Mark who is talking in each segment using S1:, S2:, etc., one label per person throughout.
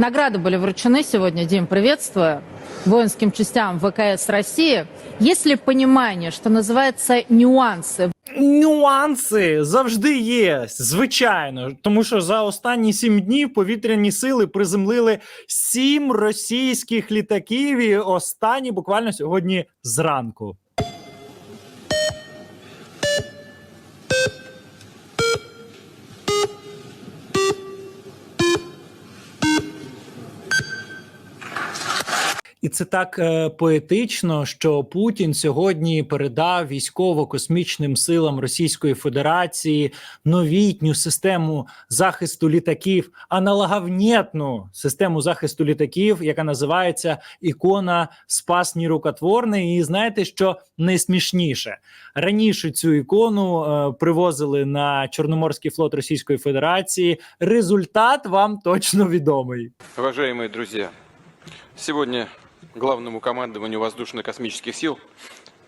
S1: Награды были вручены сегодня, Дим, приветствую, воинским частям ВКС России. Есть ли понимание, что называется нюансы
S2: Нюанси завжди є, звичайно, тому що за останні сім днів повітряні сили приземлили сім російських літаків. І останні буквально сьогодні зранку. І це так е, поетично, що Путін сьогодні передав військово-космічним силам Російської Федерації новітню систему захисту літаків, аналоговнєтну систему захисту літаків, яка називається ікона Спас Нірукотворний. І знаєте, що найсмішніше раніше цю ікону е, привозили на Чорноморський флот Російської Федерації. Результат вам точно відомий.
S3: Уважаемые друзья, сегодня главному командованию воздушно-космических сил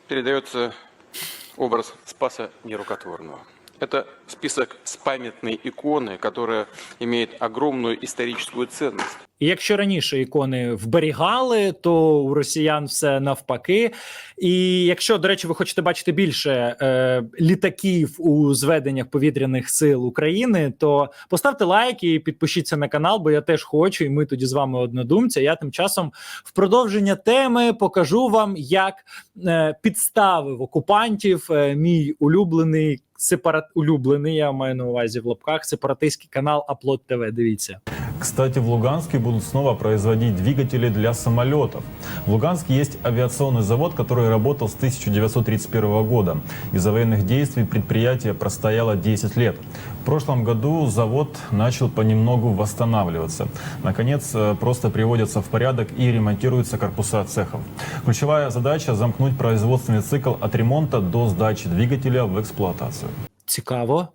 S3: передается образ Спаса Нерукотворного. Это список с памятной иконы, которая имеет огромную историческую ценность.
S2: Якщо раніше ікони вберігали, то у росіян все навпаки. І якщо, до речі, ви хочете бачити більше е, літаків у зведеннях повітряних сил України, то поставте лайк і підпишіться на канал, бо я теж хочу, і ми тоді з вами однодумці. Я тим часом в продовження теми покажу вам, як е, підставив окупантів е, мій улюблений сепарат улюблений. Я маю на увазі в лапках сепаратистський канал Аплод ТВ. Дивіться.
S4: Кстати, в Луганске будут снова производить двигатели для самолетов. В Луганске есть авиационный завод, который работал с 1931 года. Из-за военных действий предприятие простояло 10 лет. В прошлом году завод начал понемногу восстанавливаться. Наконец, э, просто приводятся в порядок и ремонтируются корпуса цехов. Ключевая задача – замкнуть производственный цикл от ремонта до сдачи двигателя в эксплуатацию.
S2: Цікаво.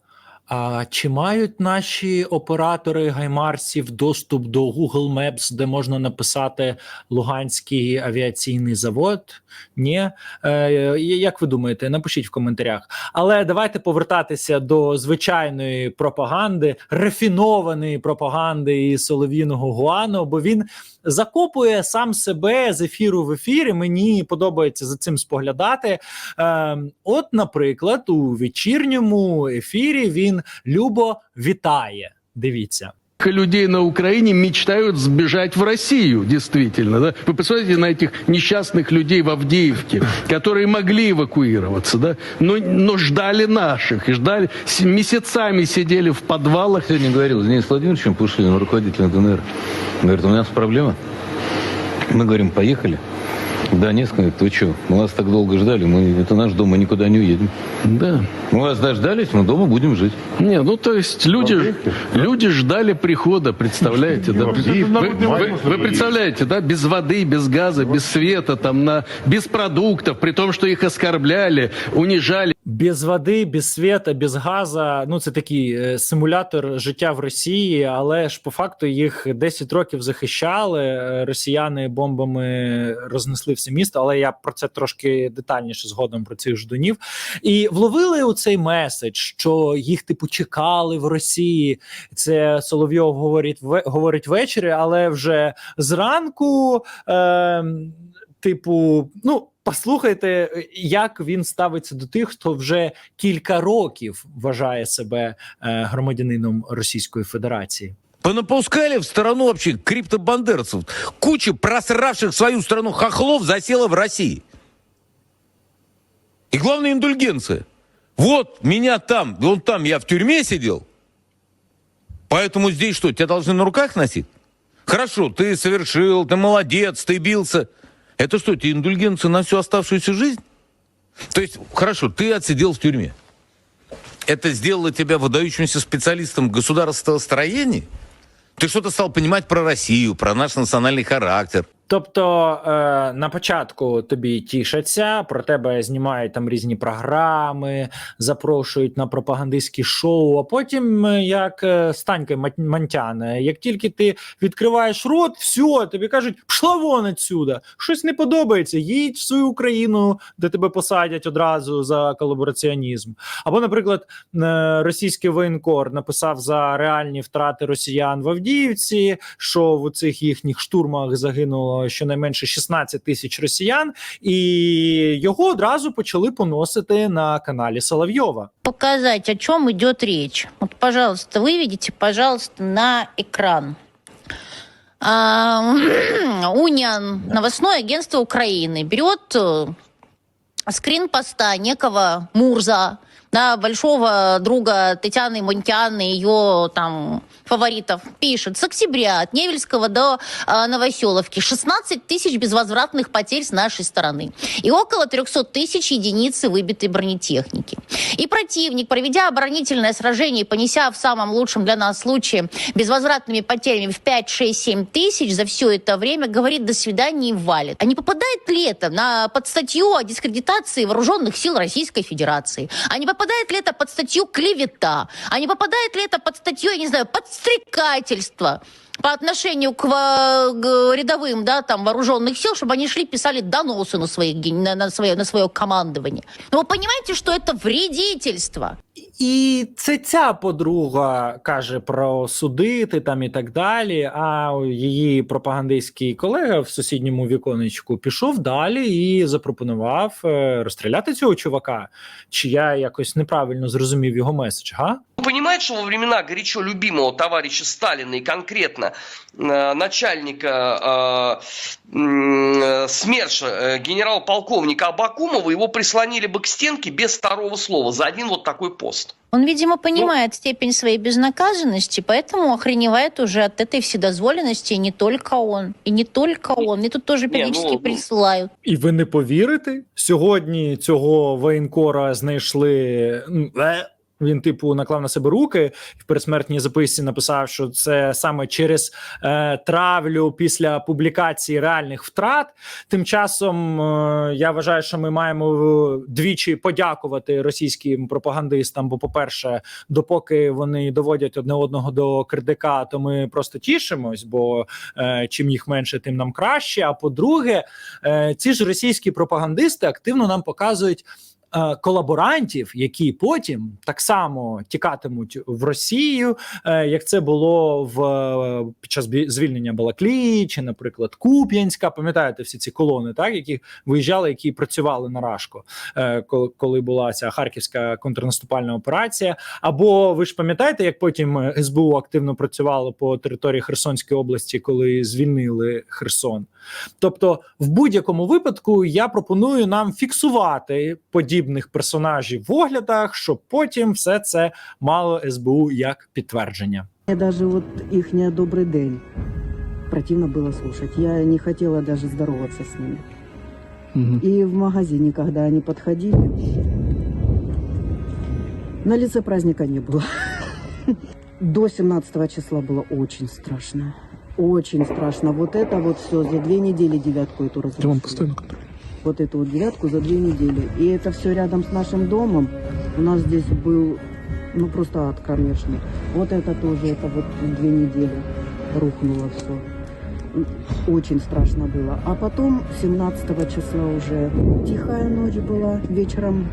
S2: А чи мають наші оператори гаймарсів доступ до Google Maps, де можна написати Луганський авіаційний завод? Ні. Е, як ви думаєте? Напишіть в коментарях. Але давайте повертатися до звичайної пропаганди, рафінованої пропаганди і солов'їного гуану, бо він закопує сам себе з ефіру в ефір. і Мені подобається за цим споглядати. Е, от, наприклад, у вечірньому ефірі він любо вітає. Дивіться.
S5: Сколько людей на Украине мечтают сбежать в Россию, действительно. Да? Вы посмотрите на этих несчастных людей в Авдеевке, которые могли эвакуироваться, да? но, но ждали наших, и ждали, с- месяцами сидели в подвалах.
S6: Сегодня говорил с Денисом Владимировичем Пушилиным, руководителем ДНР. Говорит, у нас проблема. Мы говорим, поехали. Донецк, говорит, вы что, мы вас так долго ждали, мы, это наш дом, мы никуда не уедем.
S5: Да.
S6: Мы вас дождались, мы дома будем жить.
S5: Не, ну то есть люди, люди ждали прихода, представляете, да? Вы, вы- вы представляете, да, без воды, без газа, без света, там, на, без продуктов, при том, что их оскорбляли, унижали.
S2: Без води, без світа, без газа. Ну це такий е, симулятор життя в Росії, але ж по факту їх 10 років захищали. е, Росіяни бомбами рознесли все місто. Але я про це трошки детальніше згодом про цих ждунів. І вловили у цей меседж, що їх типу чекали в Росії. Це Соловйов говорить говорить ввечері, але вже зранку. Е, типу, ну. Послухайте, як він ставиться до тих, хто вже кілька років вважає себе е, громадянином Російської Федерації.
S7: Понапускали в страну вообще криптобандерцев. Куча просравших свою страну хохлов засела в России. И главное индульгенция. Вот меня там, вон там я в тюрьме сидел. Поэтому здесь что, тебя должны на руках носить? Хорошо, ты совершил, ты молодец, ты бился. Это что, тебе индульгенция на всю оставшуюся жизнь? То есть, хорошо, ты отсидел в тюрьме. Это сделало тебя выдающимся специалистом государственного строения? Ты что-то стал понимать про Россию, про наш национальный характер.
S2: Тобто е, на початку тобі тішаться, про тебе знімають там різні програми, запрошують на пропагандистські шоу. А потім, е, як е, Станька Мантян, як тільки ти відкриваєш рот, все, тобі кажуть, пшла вон отсюда, щось не подобається, їдь в свою Україну, де тебе посадять одразу за колабораціонізм. Або, наприклад, е, російський воєнкор написав за реальні втрати росіян в Авдіївці, що в цих їхніх штурмах загинуло щонайменше 16 тисяч росіян, і його одразу почали поносити на каналі Соловйова.
S8: показать, о чем идет речь. Вот, пожалуйста, выведите, пожалуйста, на экран. А, Униан, новостное агентство Украины, берет э, скрин поста некого Мурза, да, большого друга Татьяны Монтяны, ее там фаворитов, пишет, с октября от Невельского до э, Новоселовки 16 тысяч безвозвратных потерь с нашей стороны и около 300 тысяч единиц выбитой бронетехники. И противник, проведя оборонительное сражение и понеся в самом лучшем для нас случае безвозвратными потерями в 5, 6, 7 тысяч за все это время, говорит «до свидания» и валит. А не попадает ли это на, под статью о дискредитации вооруженных сил Российской Федерации? А не попадает ли это под статью «клевета»? А не попадает ли это под статью, я не знаю, подстрекательство? по отношению к, во- к рядовым, да, там, вооруженных сил, чтобы они шли, писали доносы на, своих, ген- на, на свое, на свое командование. Но вы понимаете, что это вредительство?
S2: І це ця подруга каже про судити там і так далі. А її пропагандистський колега в сусідньому віконечку пішов далі і запропонував е, розстріляти цього чувака. Чи я якось неправильно зрозумів його меседж? Га?
S9: Ну, Понимает, что во времена горячо любимого товарища Сталина и конкретно э, начальника э, м, э, СМЕРШа, э, генерал-полковника Абакумова, его прислонили бы к стенке без второго слова за один вот такой пост.
S8: Он, видимо, понимает степень своей безнаказанности, поэтому охреневает уже от этой вседозволенности и не только он. И не только он. Мне тут тоже
S9: Не,
S8: периодически
S9: ну,
S8: присылают.
S2: І ви не повірите? Сьогодні цього воєнкора знайшли. е, Він, типу, наклав на себе руки в пересмертній записці написав, що це саме через е, травлю після публікації реальних втрат. Тим часом е, я вважаю, що ми маємо двічі подякувати російським пропагандистам. Бо, по-перше, допоки вони доводять одне одного до кирдика, то ми просто тішимось, бо е, чим їх менше, тим нам краще. А по-друге, е, ці ж російські пропагандисти активно нам показують. Е, Колаборантів, які потім так само тікатимуть в Росію, е, як це було в е, під час звільнення Балаклії, чи, наприклад, Куп'янська. Пам'ятаєте всі ці колони, так які виїжджали, які працювали на Рашко, коли, коли була ця харківська контрнаступальна операція. Або ви ж пам'ятаєте, як потім СБУ активно працювало по території Херсонської області, коли звільнили Херсон? Тобто, в будь-якому випадку я пропоную нам фіксувати подібних персонажів в оглядах, щоб потім все це мало СБУ як підтвердження.
S10: Мне даже вот их добрый день противно было слушать. Я не хотела даже здороваться с ними. И в магазине, когда они подходили, на лице праздника не было. До 17 числа было очень страшно. Очень страшно. Вот это вот все за две недели девятку эту разрушили. Вот эту вот девятку за две недели. И это все рядом с нашим домом. У нас здесь был, ну просто ад, конечно. Вот это тоже, это вот две недели рухнуло все. Очень страшно было. А потом 17 числа уже тихая ночь была вечером.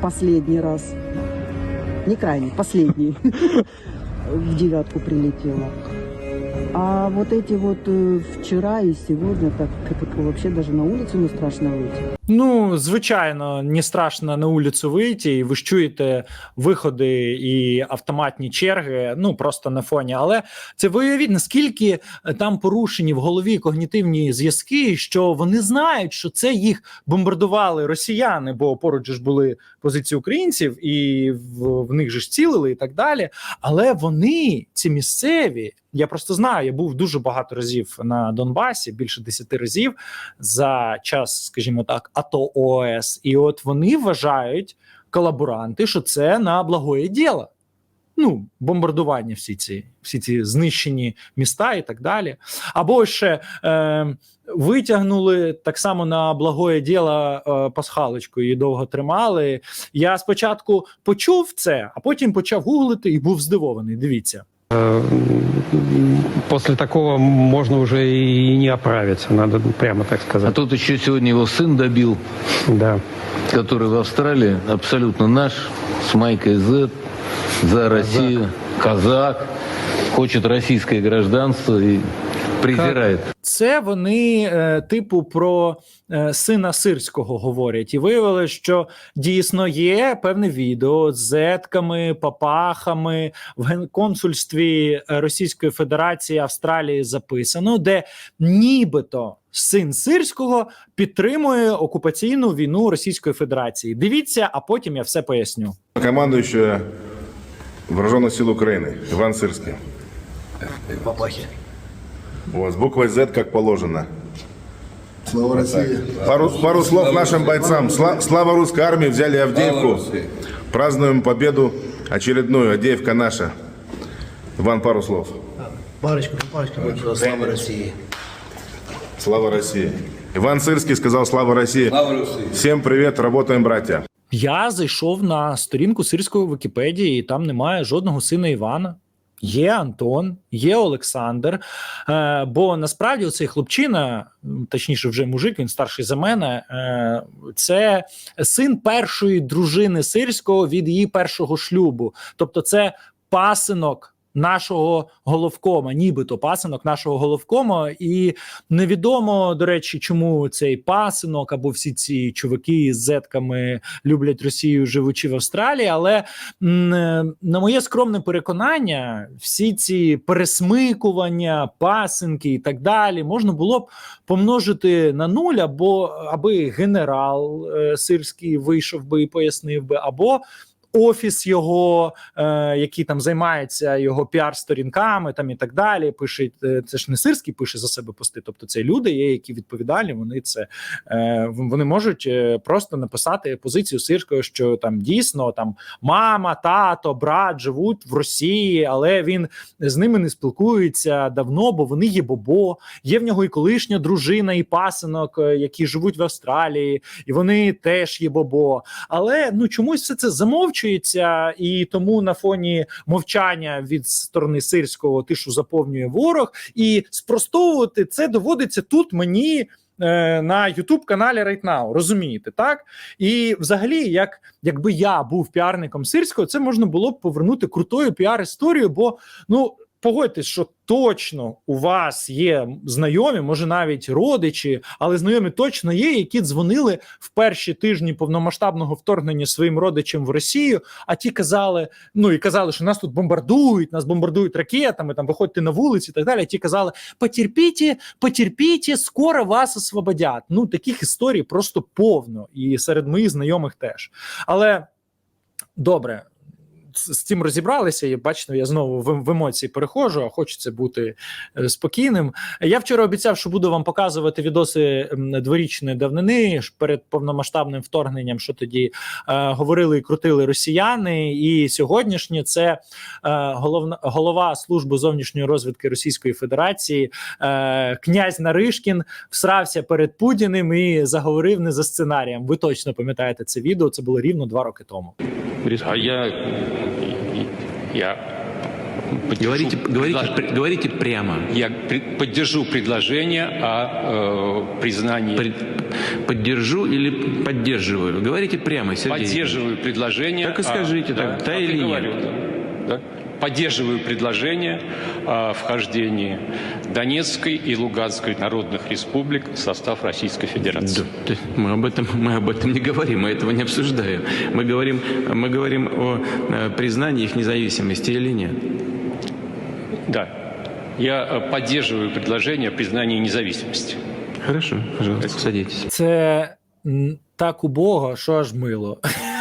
S10: Последний раз. Не крайний, последний. В девятку прилетела. А вот эти вот э, вчера и сегодня, так, так вообще даже на улицу не страшно выйти.
S2: Ну, звичайно, не страшно на вулицю вийти, і ви ж чуєте виходи і автоматні черги, ну просто на фоні. Але це ви уявіть, наскільки е, там порушені в голові когнітивні зв'язки, що вони знають, що це їх бомбардували росіяни, бо поруч ж були позиції українців, і в, в них же ж цілили і так далі. Але вони, ці місцеві, я просто знаю, я був дуже багато разів на Донбасі, більше десяти разів за час, скажімо так, АТО ООС. І от вони вважають колаборанти, що це на благое діло. Ну, бомбардування, всі ці, всі ці знищені міста і так далі. Або ще е, витягнули так само на благое діло е, пасхалочку, її довго тримали. Я спочатку почув це, а потім почав гуглити і був здивований. Дивіться.
S11: После такого можно уже и не оправиться, надо прямо так
S6: А
S11: сказать.
S6: тут еще сегодня его сын добил,
S11: Да.
S6: который в Австралии абсолютно наш, с майкой Z, за Россию, казак, хочет российское гражданство и презирает.
S2: Це вони, е, типу, про е, сина сирського говорять, і виявили, що дійсно є певне відео з зетками, папахами в генконсульстві е, Російської Федерації Австралії записано, де нібито син сирського підтримує окупаційну війну Російської Федерації. Дивіться, а потім я все поясню.
S12: Командующая Вооруженных сил Украины Иван Сырский.
S13: Папахи.
S12: Вот, с буквой Z как положено.
S13: Слава России.
S12: Пару, пару слов нашим бойцам. Сла- слава русской армии, взяли Авдеевку. Празднуем победу очередную. Авдеевка наша. Иван, пару слов.
S13: Парочку, парочку. Слава России.
S12: Слава России. Иван Сырский сказал «Слава России». Всем привет, работаем, братья.
S2: Я зайшов на сторінку сирської Вікіпедії, і там немає жодного сина Івана. Є Антон, є Олександр. Е, бо насправді цей хлопчина, точніше, вже мужик, він старший за мене. Е, це син першої дружини сирського від її першого шлюбу. Тобто, це пасинок нашого головкома, нібито пасинок нашого головкома. І невідомо, до речі, чому цей пасинок або всі ці чуваки з зетками люблять Росію, живучи в Австралії. Але е, на моє скромне переконання, всі ці пересмикування, пасинки і так далі можна було б помножити на нуль, або аби генерал е, сирський вийшов би і пояснив би, або офіс його, е, який там займається його піар-сторінками, там і так далі. Пише е, це ж не сирський пише за себе пости. Тобто це люди, є, які відповідальні. Вони це е, вони можуть е, просто написати позицію сирського, що там дійсно там мама, тато, брат живуть в Росії, але він з ними не спілкується давно, бо вони є бобо. Є в нього і колишня дружина, і пасинок, е, які живуть в Австралії, і вони теж є бобо. Але ну чомусь все це замовчується, і тому на фоні мовчання від сторони сирського тишу заповнює ворог, і спростовувати це доводиться тут мені. е, На Ютуб каналі Right Now, розумієте, так і взагалі, як якби я був піарником сирського, це можна було б повернути крутою піар-історією, бо ну погодьтесь, що точно у вас є знайомі, може навіть родичі, але знайомі точно є, які дзвонили в перші тижні повномасштабного вторгнення своїм родичам в Росію. А ті казали, ну і казали, що нас тут бомбардують, нас бомбардують ракетами, там виходьте на вулиці і так далі. Ті казали: потерпіть, потерпіть, скоро вас освободять. Ну таких історій просто повно, і серед моїх знайомих теж. Але добре. З цим розібралися, і бачите, я знову в, в емоції переходжу, а хочеться бути е, спокійним. Я вчора обіцяв, що буду вам показувати відоси дворічної давнини перед повномасштабним вторгненням, що тоді е, говорили і крутили росіяни. І сьогоднішнє це е, головна голова служби зовнішньої розвідки Російської Федерації, е, князь Наришкін, всрався перед Путіним і заговорив не за сценарієм. Ви точно пам'ятаєте це відео? Це було рівно два роки тому.
S11: А я... Я...
S14: Говорите, говорите, говорите прямо.
S11: Я поддержу предложение о э, признании...
S14: Поддержу или поддерживаю? Говорите прямо, Сергей.
S11: Поддерживаю предложение...
S14: Так и скажите,
S11: о-
S14: так, да
S11: так
S14: или
S11: и
S14: нет?
S11: говорю, да, да. Поддерживаю предложение о вхождении Донецкой и Луганской народных республик в состав Российской Федерации.
S14: Да, то есть мы об этом мы об этом не говорим, мы этого не обсуждаем. Мы говорим мы говорим о э, признании их независимости или нет.
S11: Да. Я э, поддерживаю предложение о признании независимости.
S14: Хорошо, пожалуйста, садитесь.
S2: Це м, так убого, що аж мило.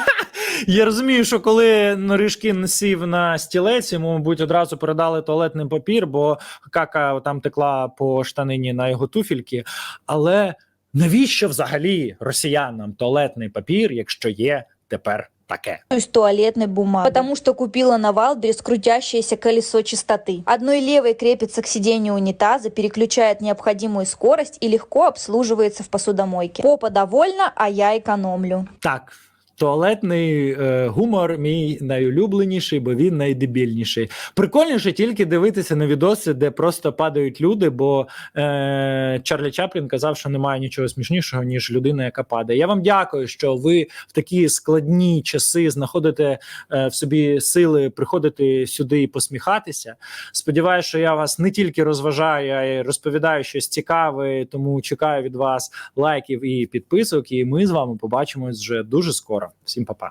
S2: Я розумію, що коли Норишкін сів на стілець, йому, мабуть, одразу передали туалетний папір, бо кака там текла по штанині на його туфільки. Але навіщо взагалі росіянам туалетний папір, якщо є тепер таке.
S15: из туалетной бумаги, потому что купила на Валберес крутящееся колесо чистоты. Одной левой крепится к сиденью унитаза, переключает необходимую скорость и легко обслуживается в посудомойке. Попа довольна, а я экономлю.
S2: Так, туалетний е, гумор мій найулюбленіший, бо він найдебільніший. Прикольніше тільки дивитися на відоси, де просто падають люди, бо е, Чарлі Чаплін казав, що немає нічого смішнішого, ніж людина, яка падає. Я вам дякую, що ви в такі складні часи знаходите е, в собі сили приходити сюди і посміхатися. Сподіваюся, що я вас не тільки розважаю, а й розповідаю щось цікаве, тому чекаю від вас лайків і підписок. І ми з вами побачимось вже дуже скоро. Всім па-па.